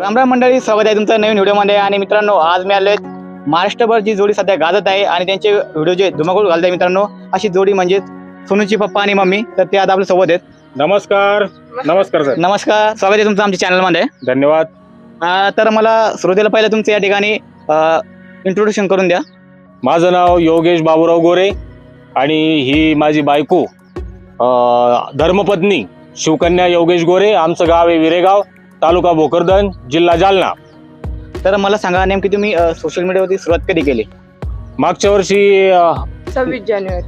राम राम मंडळी स्वागत आहे तुमचं नवीन व्हिडिओमध्ये आणि मित्रांनो आज मी आलोय महाराष्ट्रभर जी जोडी सध्या गाजत आहे आणि त्यांचे व्हिडिओ जे धुमाकूळ घालत आहे मित्रांनो अशी जोडी म्हणजे सोनूची पप्पा आणि मम्मी. तर ते आज आपल्यासोबत आहेत. नमस्कार. नमस्कार सर. नमस्कार. स्वागत आहे तुमचं आमच्या चॅनलमध्ये धन्यवाद. अं, तर मला सुरुवातीला पहिलं तुमचं या ठिकाणी इंट्रोडक्शन करून द्या. माझं नाव योगेश बाबूराव गोरे आणि ही माझी बायको अं, धर्मपत्नी शिवकन्या योगेश गोरे. आमचं गाव आहे विरेगाव. तालुका भोकरदन जिल्हा जालना. तर मला सांगा नेमकी तुम्ही सोशल मीडियावरती सुरुवात कधी केली? मागच्या वर्षी सव्वीस जानेवारी.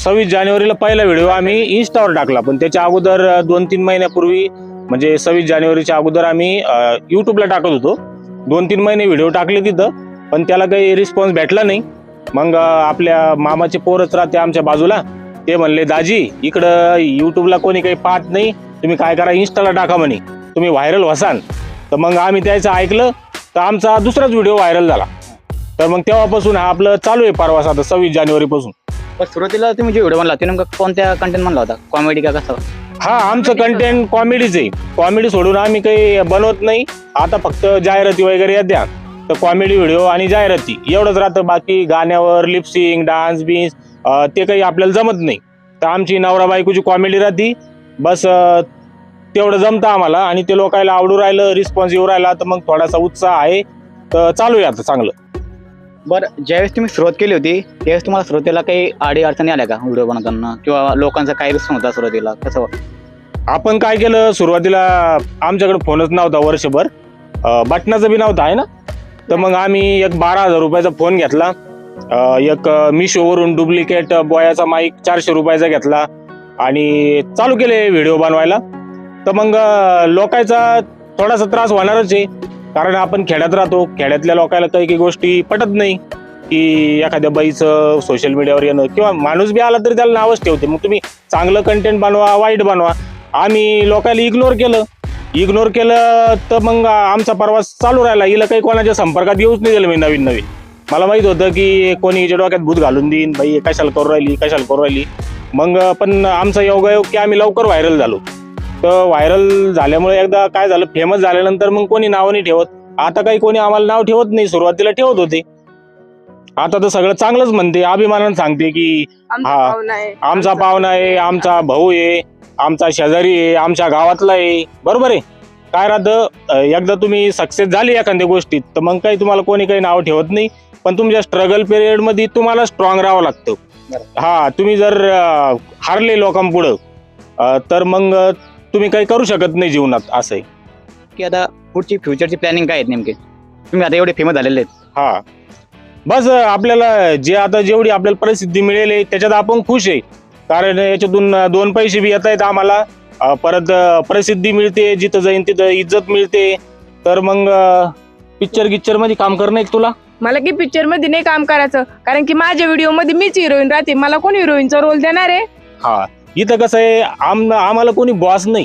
सव्वीस जानेवारीला पहिला व्हिडिओ आम्ही इन्स्टावर टाकला. पण त्याच्या अगोदर दोन तीन महिन्यापूर्वी म्हणजे सव्वीस जानेवारीच्या अगोदर आम्ही युट्यूबला टाकत होतो. दोन तीन महिने व्हिडिओ टाकले तिथं पण त्याला काही रिस्पॉन्स भेटला नाही. मग आपल्या मामाचे पोरच राहते आमच्या बाजूला. ते म्हणले दाजी इकडं युट्यूबला कोणी काही पाहत नाही. तुम्ही काय करा इन्स्टाला टाका म्हणे. तुम्ही व्हायरल व्हासान तर मग आम्ही त्याचं ऐकलं तर आमचा दुसराच व्हिडिओ व्हायरल झाला. तर मग तेव्हापासून हा आपलं चालू आहे परवास आता सव्वीस जानेवारीपासून. पण सुरुवातीला तुम्ही जे व्हिडिओ बनला ते नेमका कोणत्या कंटेंट म्हणला होता? कॉमेडी का कसं? हा आमचं कंटेंट कॉमेडीच आहे. कॉमेडी सोडून आम्ही काही बनवत नाही. आता फक्त जाहिराती वगैरे येत्या. तर कॉमेडी व्हिडिओ आणि जाहिराती. एवढंच राहतं बाकी गाण्यावर लिपसिंग डान्स बिन्स ते काही आपल्याला जमत नाही. तर आमची नवरा बायकोची कॉमेडी राहती. बस तेवढं जमतं आम्हाला आणि ते लोकायला आवडू राहिलं रिस्पॉन्स येऊ राहिला तर मग थोडासा उत्साह आहे. तर चालू आहे आता चांगलं. बरं ज्यावेळेस तुम्ही सुरुवात केली होती त्यावेळेस तुम्हाला सुरुवातीला काही अडी अडचणी आल्या का? व्हिडिओ बनवताना किंवा लोकांचा काय रिस्पॉन्स होता सुरुवातीला? कसं आपण काय केलं सुरुवातीला आमच्याकडे फोनच नव्हता वर्षभर. अं, बटनाचा बी नव्हता आहे ना? तर मग आम्ही एक बारा हजार रुपयाचा फोन घेतला. अं, एक मिशोवरून डुप्लिकेट बॉयाचा माईक चारशे रुपयाचा घेतला. आणि चालू केले व्हिडिओ बनवायला. तर मग लोकायचा थोडासा त्रास होणारच आहे. कारण आपण खेड्यात राहतो. खेड्यातल्या लोकायला काही काही गोष्टी पटत नाही की एखाद्या बाईचं सोशल मीडियावर येणं. किंवा माणूस बी आला तरी त्याला नावच ठेवते. मग तुम्ही चांगलं कंटेंट बनवा वाईट बनवा. आम्ही लोकायला इग्नोर केलं. इग्नोर केलं तर मग आमचा प्रवास चालू राहिला. हिला काही कोणाच्या संपर्कात येऊच नाही दिलं मी नवीन नवीन. मला माहीत होतं की कोणी हिच्या डोक्यात भूत घालून देईन. बाई कशाला करू राहिली कशाला करू राहिली. मग पण आमचा योगायोग की आम्ही लवकर व्हायरल झालो. तर व्हायरल झाल्यामुळे एकदा काय झालं फेमस झाल्यानंतर मग कोणी नाव नाही ठेवत. आता काही कोणी आम्हाला नाव ठेवत नाही सुरुवातीला ठेवत होते. आता तर सगळं चांगलंच म्हणते अभिमानानं सांगते की आमचा हा. आमचा पाहुणा आहे आमचा भाऊ आहे आमचा शेजारी आहे आमच्या गावातला आहे. बरोबर आहे? काय राहतं? एकदा तुम्ही सक्सेस झाली एखाद्या गोष्टीत तर मग काही तुम्हाला कोणी काही नाव ठेवत नाही. पण तुमच्या स्ट्रगल पिरियडमध्ये तुम्हाला स्ट्रॉंग राहावं लागतं. हा तुम्ही जर हारले लोकांपुढं तर मग तुम्ही काही करू शकत नाही जीवनात असं आहे की आता पुढची फ्युचरची प्लॅनिंग काय आहेत नेमके? तुम्ही आता एवढे फेमस झालेले आहेत. हा. बस आपल्याला जे आता जेवढी आपल्याला प्रसिद्धी मिळेल आहे, त्याच्यात आपण खुश आहे. कारण याच्यातून अं, दोन पैसे बी येत आहेत आम्हाला. अं, परत अं, प्रसिद्धी मिळते जिथं जाईन तिथं इज्जत मिळते. तर मग पिक्चर गिक्चरमध्ये काम करणं एक तुला? मला की पिक्चरमध्ये नाही काम करायचं. कारण की माझ्या व्हिडिओमध्ये मीच हिरोईन राहते. मला कोण हिरोईनचा रोल देणार आहे? हा. इथं कसं आहे आम आम्हाला कोणी बॉस नाही.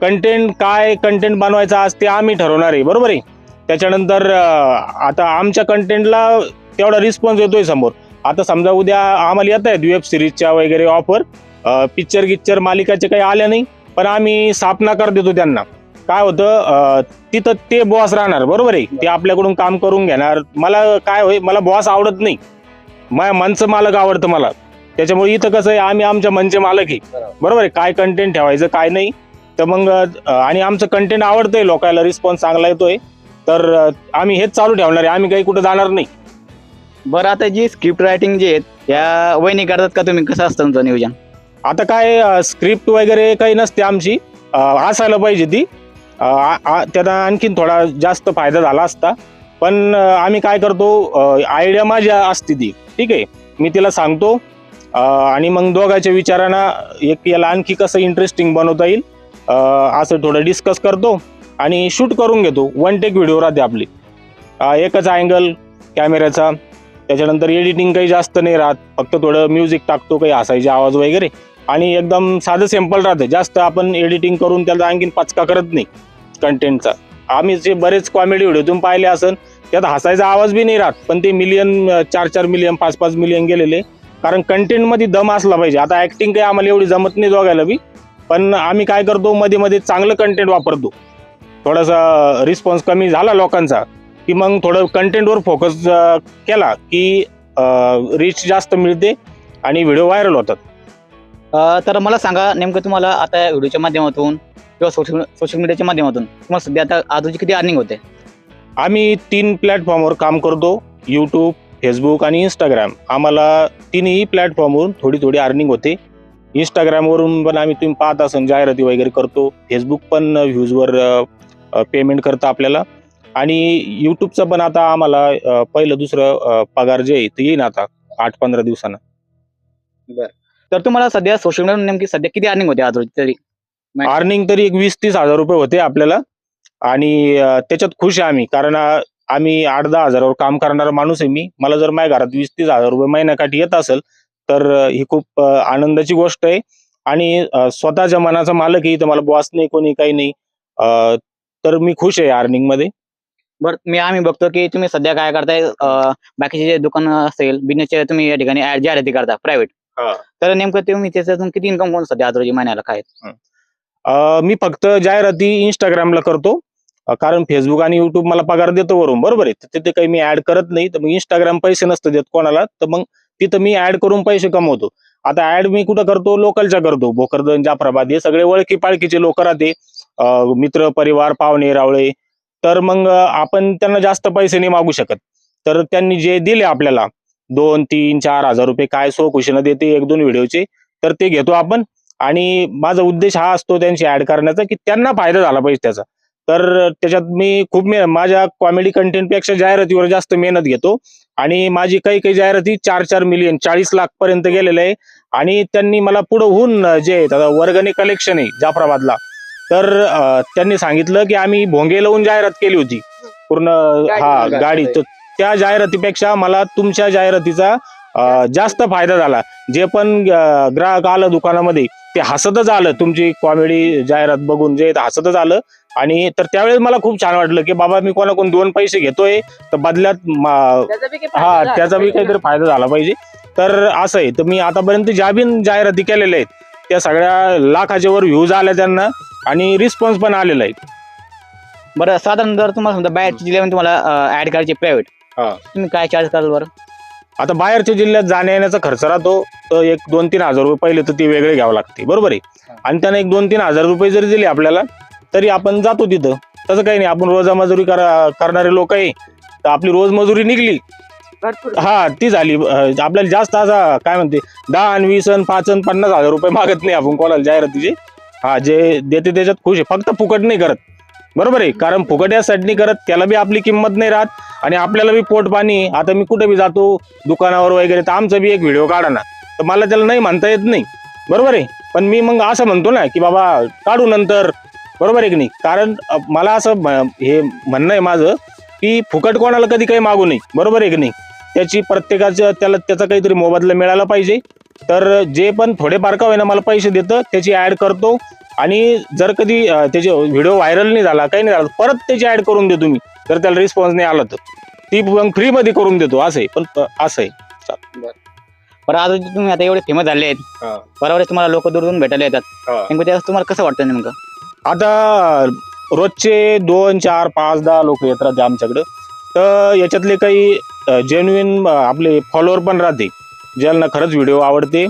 कंटेंट काय कंटेंट बनवायचा आज ते आम्ही ठरवणार आहे बरोबर आहे? त्याच्यानंतर आता आमच्या कंटेंटला तेवढा रिस्पॉन्स येतोय समोर. आता समजा उद्या आम्हाला येत आहेत वेब सिरीजच्या वगैरे ऑफर पिक्चर गिक्चर मालिकाचे काही आल्या नाही पण आम्ही स्थापना कर देतो त्यांना. काय होतं तिथं ते बॉस राहणार बरोबर आहे? ते आपल्याकडून काम करून घेणार. मला काय होय मला बॉस आवडत नाही. माझ्या मनचं मालक आवडतं मला. त्याच्यामुळे इथं कसं आहे आम्ही आमच्या मनचे मालक आहे. बरोबर. आहे? काय कंटेंट ठेवायचं काय नाही? तर मग आणि आमचं कंटेंट आवडतंय लोकांना रिस्पॉन्स चांगला येतोय. तर आम्ही हेच चालू ठेवणार आहे. आम्ही काही कुठं जाणार नाही. बरं आता जी स्क्रिप्ट रायटिंग जे आहेत या वहिनी करतात का तुम्ही? कसं असतं तुमचं नियोजन? आता काय स्क्रिप्ट वगैरे काही नसते आमची. असायला पाहिजे ती. त्याचा आणखीन थोडा जास्त फायदा झाला असता. पण आम्ही काय करतो आयडिया माझी असते ती. ठीक आहे? मी तिला सांगतो. आणि मग दोघांच्या विचारांना एक याला आणखी कसं इंटरेस्टिंग बनवता येईल असं थोडं डिस्कस करतो आणि शूट करून घेतो. वन टेक व्हिडिओ राहते आपली. एकच अँगल कॅमेऱ्याचा त्याच्यानंतर एडिटिंग काही जास्त नाही राहत. फक्त थोडं म्युझिक टाकतो काही हसायचे आवाज वगैरे. आणि एकदम साधं सिंपल राहतं. जास्त आपण एडिटिंग करून त्याला आणखीन पचका करत नाही कंटेंटचा आम्ही जे बरेच कॉमेडी व्हिडिओतून पाहिले असेल त्यात हसायचा आवाज बी नाही राहत. पण ते मिलियन चार चार मिलियन पाच पाच मिलियन गेलेले. कारण कंटेंटमध्ये दम असला पाहिजे. आता ऍक्टिंग काही आम्हाला एवढी जमत नाही दोघायला बी. पण आम्ही काय करतो मध्ये मध्ये चांगलं कंटेंट वापरतो. थोडासा रिस्पॉन्स कमी झाला लोकांचा की मग थोडं कंटेंटवर फोकस केला की रीच जास्त मिळते आणि व्हिडिओ व्हायरल होतात. तर मला सांगा नेमकं तुम्हाला आता व्हिडिओच्या माध्यमातून किंवा सोशल सोशल मीडियाच्या माध्यमातून तुम्हाला सध्या आता आजूची किती अर्निंग होते? आम्ही तीन प्लॅटफॉर्मवर काम करतो यूट्यूब फेसबुक आणि इंस्टाग्राम आम्हाला तिन्ही प्लॅटफॉर्मवरून थोडी थोडी अर्निंग होते. इंस्टाग्रामवरून पण आम्ही तुम्ही पाहत असाल जाहिराती वगैरे करतो. फेसबुक पण व्ह्यूजवर पेमेंट करतं आपल्याला. आणि यूट्यूबचं पण आता आम्हाला पहिलं दुसरं पगार जे आहे ते येईन आता आठ पंधरा दिवसानं तर तुम्हाला सध्या सोशल मीडिया नेमकी सध्या किती अर्निंग होते आज रोजी तरी. अर्निंग तरी एक वीस तीस हजार रुपये होते आपल्याला. आणि त्याच्यात खुश आहे आम्ही. कारण आम्ही आठ दहा हजारावर काम करणारा माणूस आहे मी. मला जर माझ्या घरात वीस तीस हजार रुपये महिन्याकाठी येत असेल तर ही खूप आनंदाची गोष्ट आहे. आणि स्वतःच्या मनाचा मालक आहे तर मला बॉस नाही कोणी काही नाही. तर मी खुश आहे अर्निंगमध्ये. बरं मी आम्ही बघतो की तुम्ही सध्या काय करताय? बाकीचे जे दुकान असेल बिझनेसचे तुम्ही या ठिकाणी जाहिराती करता प्रायव्हेट हा. तर नेमकं तुम्ही त्याच्यातून किती इन्कम कोण सध्या आज रोजी महिन्याला काय मी फक्त जाहिराती इंस्टाग्रामला करतो. कारण फेसबुक आणि युट्यूब मला पगार देतो वरून बरोबर आहे? तर तिथे काही मी ऍड करत नाही तर मग इंस्टाग्राम पैसे नसतं देत कोणाला तर मग तिथं मी ऍड करून पैसे कमवतो. आता ऍड मी कुठं करतो? लोकलच्या करतो. भोकरदन जाफराबाद हे सगळे ओळखी पाळखीचे लोक राहते. मित्र परिवार पाहुणे रावळे. तर मग आपण त्यांना जास्त पैसे नाही मागू शकत. तर त्यांनी जे दिले आपल्याला दोन तीन चार हजार रुपये काय सो खुशीनं देते एक दोन व्हिडिओचे तर ते घेतो आपण. आणि माझा उद्देश हा असतो त्यांची ऍड करण्याचा की त्यांना फायदा झाला पाहिजे त्याचा. तर त्याच्यात मी खूप मे माझ्या कॉमेडी कंटेंटपेक्षा जाहिरातीवर जास्त मेहनत घेतो. आणि माझी काही काही जाहिराती चार चार मिलियन चाळीस लाख पर्यंत गेलेले आहे. आणि त्यांनी मला पुढे होऊन जे वर्गणी कलेक्शन आहे जाफराबादला. तर त्यांनी सांगितलं की आम्ही भोंगे लावून जाहिरात केली होती. पूर्ण हा गाडी. तर त्या जाहिरातीपेक्षा मला तुमच्या जाहिरातीचा जास्त फायदा झाला. जे पण ग्राहक आलं दुकानामध्ये ते हसतच आलं. तुमची कॉमेडी जाहिरात बघून जे हसतच आलं. आणि तर त्यावेळेस मला खूप छान वाटलं की बाबा मी कोणाकडून दोन पैसे घेतोय तर बदल्यात मा- हा त्याचा बी काहीतरी फायदा झाला पाहिजे. तर असं आहे तर मी आतापर्यंत ज्या बिन जाहिराती केलेल्या आहेत त्या सगळ्या लाखाच्या वर व्ह्यूज आल्या त्यांना आणि रिस्पॉन्स पण आलेला आहे. बरं साधारण जर तुम्हाला समजा बाहेरच्या जिल्ह्यामध्ये तुम्हाला ऍड करायची प्रायव्हेट हा. तुम्ही काय चार्ज कराल बरं? आता बाहेरच्या जिल्ह्यात जाण्या येण्याचा खर्च राहतो तर एक दोन तीन हजार रुपये पहिले तर ते वेगळे घ्यावं लागते बरोबर आहे? आणि त्यानं एक दोन तीन हजार रुपये जरी दिले आपल्याला तरी आपण जातो तिथं. तसं काही नाही आपण रोजा मजुरी करा करणारे लोक आहे. तर आपली रोज मजुरी निघली. हा ती झाली. अं, आपल्याला जास्त असा काय म्हणते दहा आणि वीस आणि पाच आणि पन्नास हजार रुपये मागत नाही आपण कोणाला जाहिरातीचे हा जे देते त्याच्यात खुश आहे. फक्त फुकट नाही करत. बरोबर आहे? कारण फुकट यासाठी नाही करत त्याला बी आपली किंमत नाही राहत आणि आपल्याला बी पोट पाणी आता मी कुठे बी जातो दुकानावर वगैरे तर आमचा बी एक व्हिडिओ काढा ना. तर मला त्याला नाही म्हणता येत नाही. बरोबर आहे? पण मी मग असं म्हणतो ना की बाबा काढू नंतर. बरोबर आहे की नाही? कारण मला असं हे म्हणणं आहे माझं की फुकट कोणाला कधी काही मागू नये. बरोबर आहे की नाही? त्याची प्रत्येकाचं त्याला त्याचा काहीतरी मोबदला मिळाला पाहिजे. तर जे पण थोडेफार का होईना मला पैसे देतं त्याची ऍड करतो. आणि जर कधी त्याचे व्हिडिओ व्हायरल नाही झाला काही नाही झाला परत त्याची ऍड करून देतो मी. जर त्याला रिस्पॉन्स नाही आला तर. ती मग फ्रीमध्ये करून देतो असं आहे. पण असं आहे. बरं. आज रोजी तुम्ही आता एवढे फेमस झाले आहेत. बरोबर आहे तुम्हाला लोक दूर दूरून भेटायला येतात. तुम्हाला कसं वाटतं नेमकं? आता रोजचे दोन चार पाच दहा लोक येत राहते आमच्याकडं. तर याच्यातले काही जेन्युइन आपले फॉलोअर पण राहते. ज्यांना खरंच व्हिडिओ आवडते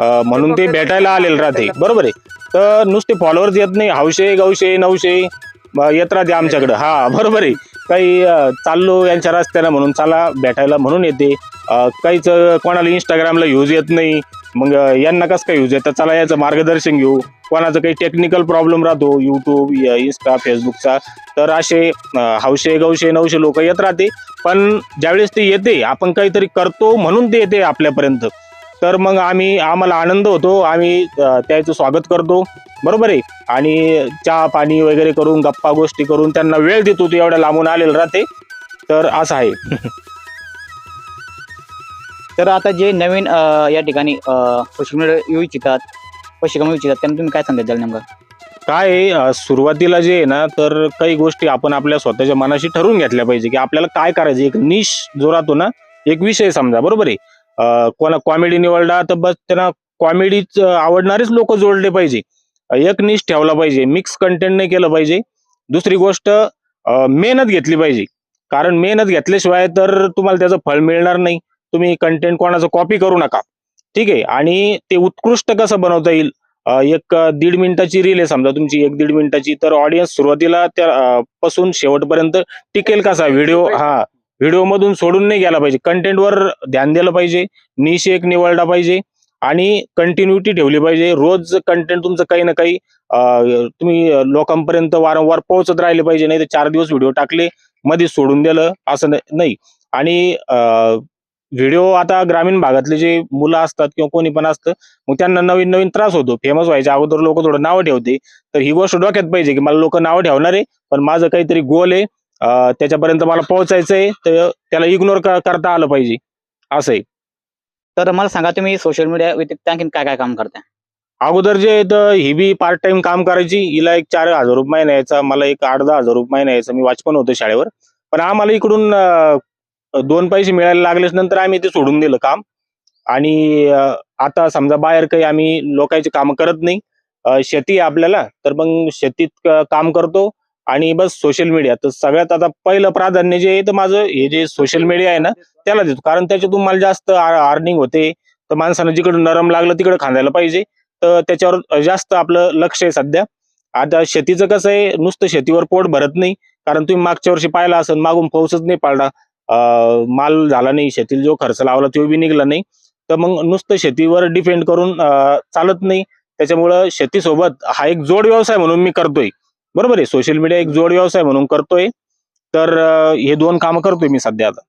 म्हणून ते भेटायला आलेले राहते. बरोबर आहे? तर नुसते फॉलोअर्स येत नाही. हौशे गौशे नऊशे येत राहते आमच्याकडं. हा बरोबर आहे. काही चाललो यांच्या रस्त्यानं म्हणून चला भेटायला म्हणून येते. काहीच कोणाला इंस्टाग्रामला यूज येत नाही. मग यांना कसं काय यूज येतं चला याचं मार्गदर्शन घेऊ. कोणाचं काही टेक्निकल प्रॉब्लेम राहतो युट्यूब इन्स्टा फेसबुकचा तर असे हौशे गौशे नऊशे लोक येत राहते. पण ज्यावेळेस ते येते आपण काहीतरी करतो म्हणून ते येते आपल्यापर्यंत. तर मग आम्ही आम्हाला आनंद होतो. आम्ही त्याचं स्वागत करतो. बरोबर आहे? आणि चहा पाणी वगैरे करून गप्पा गोष्टी करून त्यांना वेळ देतो. ते एवढ्या लांबून आलेलं राहते. तर असं आहे. तर आता जे नवीन या ठिकाणी सोशल येऊ इच्छितात पैसे कमवू इच्छितात त्यांना तुम्ही काय सांगता नेमकं? काय आहे, सुरुवातीला जे आहे ना तर काही गोष्टी आपण आपल्या स्वतःच्या मनाशी ठरवून घेतल्या पाहिजे की आपल्याला काय करायचं? एक निश जो राहतो ना एक विषय समजा बरोबर आहे? कोणा कॉमेडी निवडला तर बस त्यांना कॉमेडीच आवडणारेच लोक जोडले पाहिजे. एक निश ठेवला पाहिजे मिक्स कंटेंट नाही केलं पाहिजे. दुसरी गोष्ट मेहनत घेतली पाहिजे. कारण मेहनत घेतल्याशिवाय तर तुम्हाला त्याचं फळ मिळणार नाही. तुम्ही कंटेंट कोणाचं कॉपी करू नका. ठीक आहे? आणि ते उत्कृष्ट कसं बनवता येईल? एक दीड मिनिटाची रील आहे समजा तुमची एक दीड मिनिटाची. तर ऑडियन्स सुरुवातीला त्या पासून शेवटपर्यंत टिकेल कसा? व्हिडिओ हा व्हिडिओ मधून सोडून नाही गेला पाहिजे. कंटेंटवर ध्यान दिलं पाहिजे. निश एक निवडला पाहिजे. आणि कंटिन्युटी ठेवली पाहिजे. रोज कंटेंट तुमचं काही ना काही तुम्ही लोकांपर्यंत वारंवार पोहोचत राहिले पाहिजे. नाही तर चार दिवस व्हिडिओ टाकले मध्ये सोडून दिलं असं नाही. आणि व्हिडिओ आता ग्रामीण भागातले जे मुलं असतात किंवा कोणी पण असतं मग त्यांना नवीन नवीन त्रास होतो. फेमस व्हायच्या अगोदर लोक थोडं नावं ठेवते. तर ही गोष्ट डोक्यात पाहिजे की मला लोक नावं ठेवणार आहे पण माझं काहीतरी गोल आहे. त्याच्यापर्यंत मला पोहोचायचं आहे तर त्याला इग्नोर करता आलं पाहिजे. असं आहे. तर मला सांगा तुम्ही सोशल मीडिया व्यतिरिक्त आणखीन काय काय काम करता अगोदर जे आहे तर ही बी पार्ट टाइम काम करायची. हिला एक चार हजार रुपये महिना यायचा मला एक आठ दहा हजार रुपये महिना यायचा. मी वाचपण होतो शाळेवर. पण आम्हाला इकडून दोन पैसे मिळायला लागल्याच नंतर आम्ही ते सोडून दिलं काम. आणि आता समजा बाहेर काही आम्ही लोकांची काम करत नाही शेती आहे आपल्याला तर मग शेतीत काम करतो. आणि बस सोशल मीडिया तर सगळ्यात आता पहिलं प्राधान्य जे आहे तर माझं हे जे सोशल मीडिया आहे ना त्याला देतो. कारण त्याच्यातून मला जास्त अर्निंग होते. तर माणसानं जिकडं नरम लागलं तिकडं खांदायला पाहिजे. तर त्याच्यावर जास्त आपलं लक्ष आहे सध्या. आता शेतीचं कसं आहे नुसतं शेतीवर पोट भरत नाही. कारण तुम्ही मागच्या वर्षी पाहिला असेल मागून पाऊसच नाही पाळला माल झाला नाही शेतील जो खर्च लावला तो बी निघला नाही. तर मग नुसतं शेतीवर डिपेंड करून चालत नाही. त्याच्यामुळं शेतीसोबत हा एक जोड व्यवसाय म्हणून मी करतोय. बरोबर आहे? सोशल मीडिया एक जोड व्यवसाय म्हणून करतोय. तर हे दोन कामं करतोय मी सध्या आता.